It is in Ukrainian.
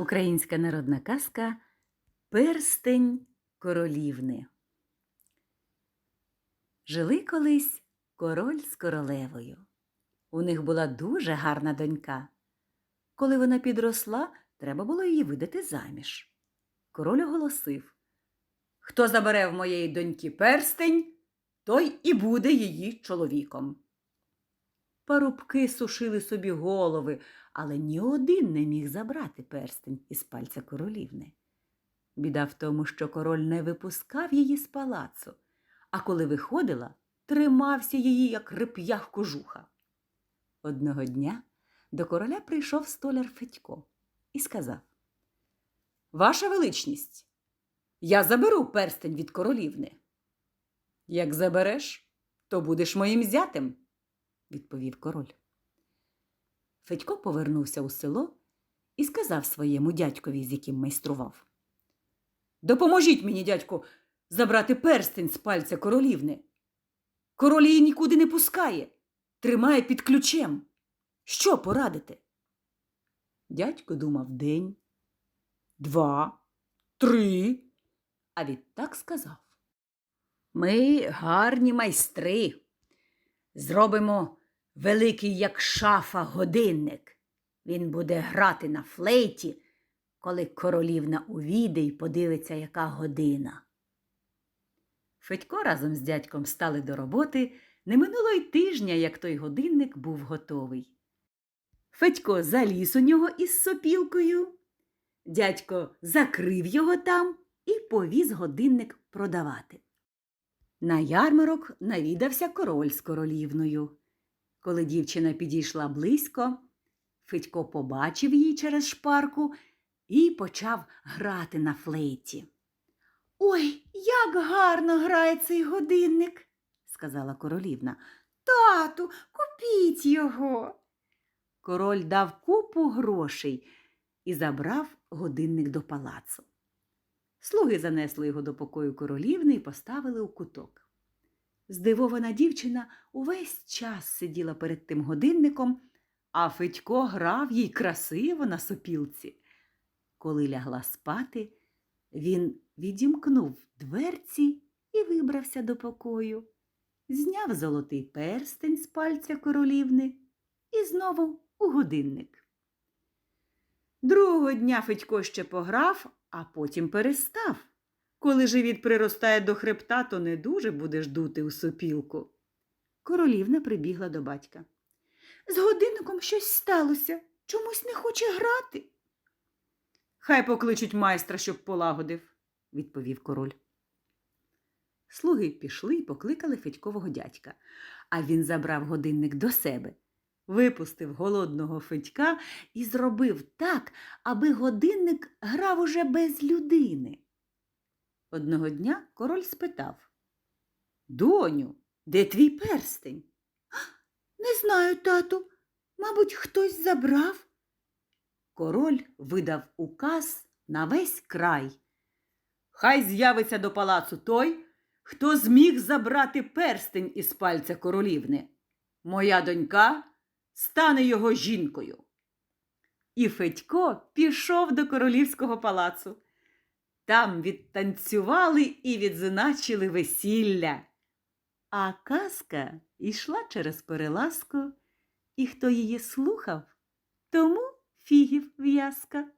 Українська народна казка Перстень королівни. Жили колись король з королевою. У них була дуже гарна донька. Коли вона підросла, треба було її видати заміж. Король оголосив Хто забере в моєї доньки перстень, той і буде її чоловіком. Парубки сушили собі голови, але ні один не міг забрати перстень із пальця королівни. Біда в тому, що король не випускав її з палацу, а коли виходила, тримався її, як реп'ях кожуха. Одного дня до короля прийшов столяр Федько і сказав Ваша величність, я заберу перстень від королівни. Як забереш, то будеш моїм зятем, відповів король. Федько повернувся у село і сказав своєму дядькові, з яким майстрував. Допоможіть мені, дядьку, забрати перстень з пальця королівни. Король її нікуди не пускає, тримає під ключем. Що порадити? Дядько думав день, два, три, а відтак сказав. Ми гарні майстри. Зробимо великий, як шафа, годинник. Він буде грати на флейті, коли королівна увійде і подивиться, яка година. Федько разом з дядьком стали до роботи. Не минуло й тижня, як той годинник був готовий. Федько заліз у нього із сопілкою. Дядько закрив його там і повіз годинник продавати. На ярмарок навідався король з королівною. Коли дівчина підійшла близько, Федько побачив її через шпарку і почав грати на флейті. Ой, як гарно грає цей годинник, сказала королівна. Тату, купіть його. Король дав купу грошей і забрав годинник до палацу. Слуги занесли його до покою королівни і поставили у куток. Здивована дівчина увесь час сиділа перед тим годинником, а Федько грав їй красиво на сопілці. Коли лягла спати, він відімкнув дверці і вибрався до покою, зняв золотий перстень з пальця королівни і знову у годинник. Другого дня Федько ще пограв, а потім перестав. Коли живіт приростає до хребта, то не дуже будеш дути у сопілку. Королівна прибігла до батька. З годинником щось сталося. Чомусь не хоче грати. Хай покличуть майстра, щоб полагодив, відповів король. Слуги пішли і покликали Федькового дядька, а він забрав годинник до себе, випустив голодного Федька і зробив так, аби годинник грав уже без людини. Одного дня король спитав Доню, де твій перстень? Не знаю, тату. Мабуть, хтось забрав. Король видав указ на весь край. Хай з'явиться до палацу той, хто зміг забрати перстень із пальця королівни. Моя донька стане його жінкою. І Федько пішов до королівського палацу. Там відтанцювали і відзначили весілля. А казка йшла через переласку, і хто її слухав, тому фігів в'язка.